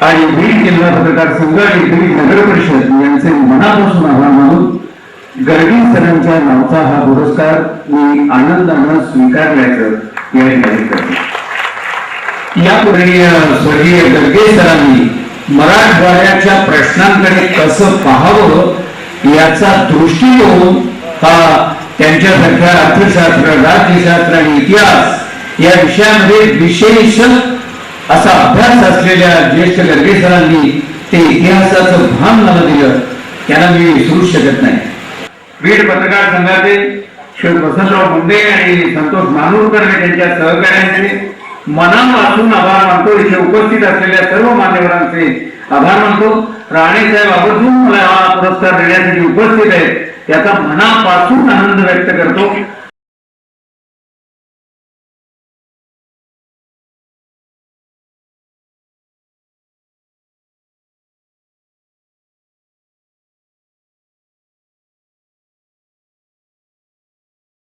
आणि बीड जिल्हा पत्रकार संघ बीड नगर परिषद यांचे मनापासून आभार मानून गर्गी सरांच्या नावचा हा पुरस्कार मी आनंदानं स्वीकारल्याचं या ठिकाणी करतो यापूर्वी स्वर्गीय गर्गे सरांनी मराठवाड्याच्या प्रश्नांकडे कसं पाहावं याचा दृष्टिकोन हा त्यांच्यासारख्या अर्थशास्त्र राज्यशास्त्र आणि इतिहास या विषयामध्ये विशेष असा अभ्यास असलेल्या ज्येष्ठ गर्गे सरांनी ते इतिहासाचं भान मला दिलं. त्यांना मी विसरू शकत नाही. बीड पत्रकार संघाचे श्री वसंतराव मुंडे आणि संतोष मानूरकर आणि त्यांच्या सहकार्यांचे मनापासून आभार मानतो. इथे उपस्थित असलेल्या सर्व मान्यवरांचे आभार मानतो. राणे साहेब आवर्जून मला हा पुरस्कार देण्यासाठी उपस्थित आहेत. त्याचा मनापासून आनंद व्यक्त करतो.